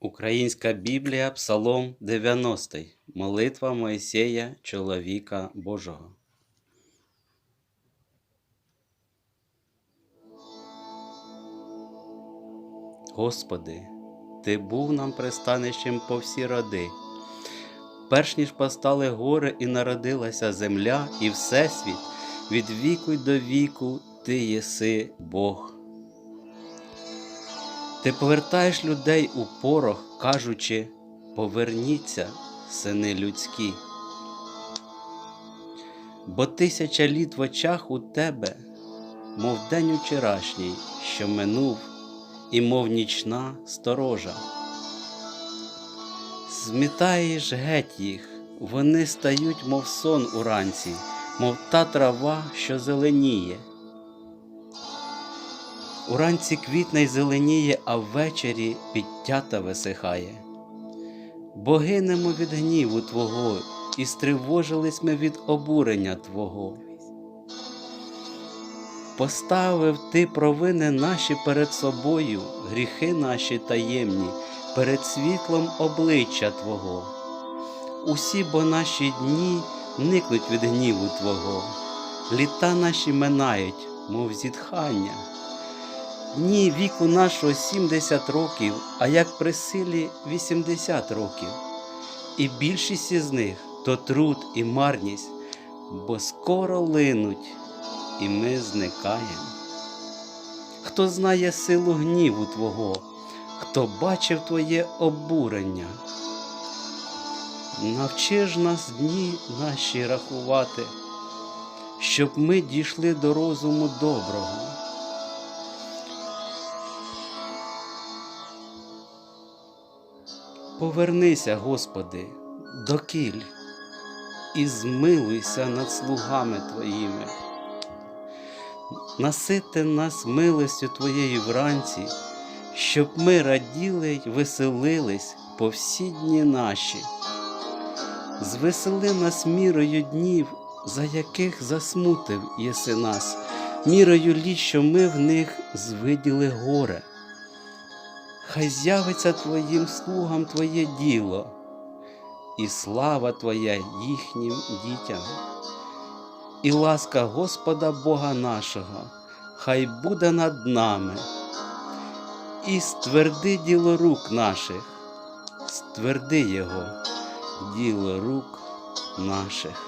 Українська Біблія, Псалом 90. Молитва Моїсея, чоловіка Божого. Господи, Ти був нам пристанищем по всі роди. Перш ніж постали гори і народилася земля і всесвіт, від віку й до віку Ти єси Бог. Ти повертаєш людей у порох, кажучи, поверніться, сини людські. Бо тисяча літ в очах у тебе, мов день учорашній, що минув, і мов нічна сторожа. Змітаєш геть їх, вони стають, мов сон уранці, мов та трава, що зеленіє. Уранці квітне й зеленіє, а ввечері підтята висихає. Бо гинемо від гніву Твого, і стривожились ми від обурення Твого. Поставив Ти провини наші перед собою, гріхи наші таємні, перед світлом обличчя Твого. Усі бо наші дні никнуть від гніву Твого, літа наші минають, мов зітхання. Дні віку нашого 70 років, а як при силі 80 років. І більшість із них то труд і марність, бо скоро линуть, і ми зникаємо. Хто знає силу гніву Твого, хто бачив Твоє обурення, навчи ж нас дні наші рахувати, щоб ми дійшли до розуму доброго. Повернися, Господи, докіль і змилуйся над слугами Твоїми. Насити нас милостю Твоєю вранці, щоб ми раділи й веселились по всі дні наші. Звесели нас мірою днів, за яких засмутив єси нас, мірою літ, що ми в них звиділи горе. Хай з'явиться Твоїм слугам Твоє діло, і слава Твоя їхнім дітям, і ласка Господа Бога нашого, хай буде над нами, і стверди діло рук наших, стверди Його, діло рук наших.